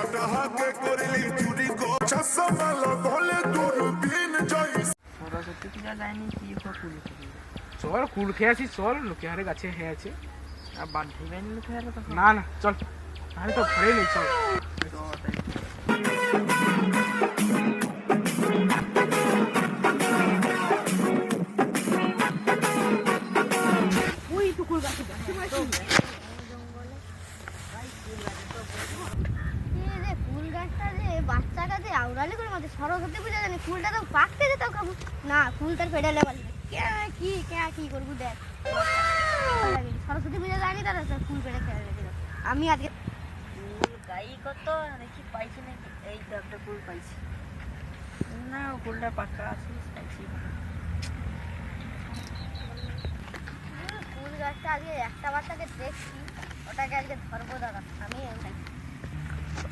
আমাকে করলি চুরি গো চশমা লাগালে দূরবীন যাই সরস্বতী পূজা যায়নি কি কুল কুল খেয়ে আসি চল লোকে হারে গাছে হয়ে আছে। আর লোকে আর না না চল। আমি তো ঘরে নেই চল। ওই টুকুর গাছে ফুল গাছটা যে আউড়ালি করে মাঝে সরস্বতী পূজা জানি ফুলটা তো পাকতে খাব না ফুল তার ফেডালে পারলি কি কে কি করব দেখ। সরস্বতী পূজা জানি তারা ফুল পেড়ে রেখে আমি আজকে ফুল গাই কত? দেখি পাইছি নাকি? এই তো একটা ফুল পাইছি। না ফুলটা পাকা আছে পাইছি ফুল গাছটা আজকে একটা বাচ্চাকে দেখছি ওটাকে আজকে ধরবো দাদা।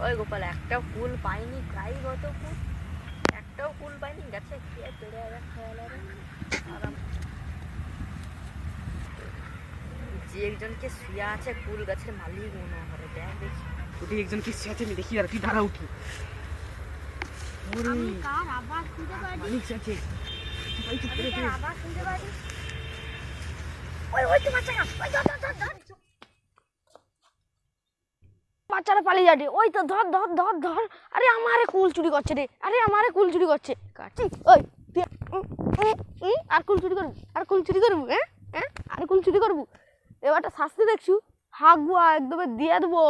ওই গোপাল একটা ফুল পাইনি গাই কত ফুল একটাও ফুল পাইনি গাছে কে পেড়ে আবার খেয়াল আরে। আরাম। যে একজনকে শুয়ে আছে ফুল গাছের মালিক মনে হয় দেখ দেখি। উঠি একজন কি আছে আমি দেখি আর তুই দাঁড়া উঠি। আমি কার আবার শুনতে পারি মালিক আছে আবার শুনতে পারি ওই ওই তো বাচ্চাটা ওই ধর ধর বাচ্চারা পালিয়ে যাবে। ওই তো ধর ধর ধর ধর। আরে আমারে কুল চুরি করছে রে। আরে আমারে কুল চুরি করছে। কাটি ওই, তুই আর কুল চুরি করবি? আর কুল চুরি করবু? হ্যাঁ? হ্যাঁ? আর কুল চুরি করবু? এবারটা শাস্তি দেখছু? হাগুয়া একদম দিয়ে দেবো।